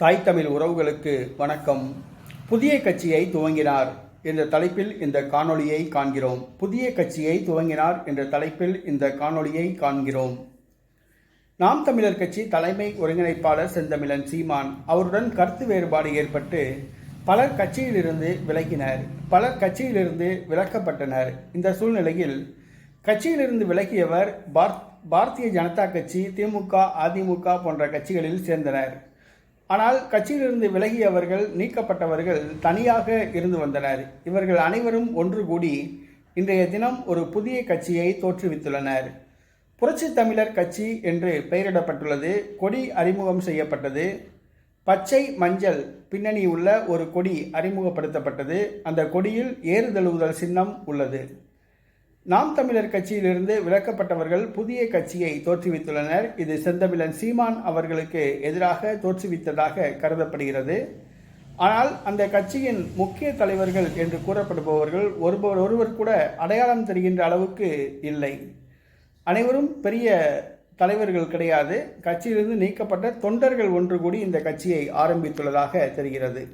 தாய் தமிழ் உறவுகளுக்கு வணக்கம். புதிய கட்சியை துவங்கினார் என்ற தலைப்பில் இந்த காணொளியை காண்கிறோம். புதிய கட்சியை துவங்கினார் என்ற தலைப்பில் இந்த காணொளியை காண்கிறோம். நாம் தமிழர் கட்சி தலைமை ஒருங்கிணைப்பாளர் செந்தமிழன் சீமான் அவருடன் கருத்து வேறுபாடு ஏற்பட்டு பலர் கட்சியிலிருந்து விலகினர். பலர் கட்சியிலிருந்து விலக்கப்பட்டனர். இந்த சூழ்நிலையில் கட்சியிலிருந்து விலகியவர் பாரதிய ஜனதா கட்சி திமுக அதிமுக போன்ற கட்சிகளில் சேர்ந்தனர். ஆனால் கட்சியிலிருந்து விலகியவர்கள் நீக்கப்பட்டவர்கள் தனியாக இருந்து வந்தனர். இவர்கள் அனைவரும் ஒன்று கூடி இன்றைய தினம் ஒரு புதிய கட்சியை தோற்றுவித்துள்ளனர். புரட்சி தமிழர் கட்சி என்று பெயரிடப்பட்டுள்ளது கொடி அறிமுகம் செய்யப்பட்டது. பச்சை மஞ்சள் பின்னணி உள்ள ஒரு கொடி அறிமுகப்படுத்தப்பட்டது. அந்த கொடியில் ஏறுதழுவுதல் சின்னம் உள்ளது. நாம் தமிழர் கட்சியிலிருந்து விலக்கப்பட்டவர்கள் புதிய கட்சியை தோற்றுவித்துள்ளனர். இது செந்தமிழன் சீமான் அவர்களுக்கு எதிராக தோற்றுவித்ததாக கருதப்படுகிறது. ஆனால் அந்த கட்சியின் முக்கிய தலைவர்கள் என்று கூறப்படுபவர்கள் ஒருவர் ஒருவர் கூட அடையாளம் தெரிகின்ற அளவுக்கு இல்லை. அனைவரும் பெரிய தலைவர்கள் கிடையாது. கட்சியிலிருந்து நீக்கப்பட்ட தொண்டர்கள் ஒன்று கூடி இந்த கட்சியை ஆரம்பித்துள்ளதாக தெரிகிறது.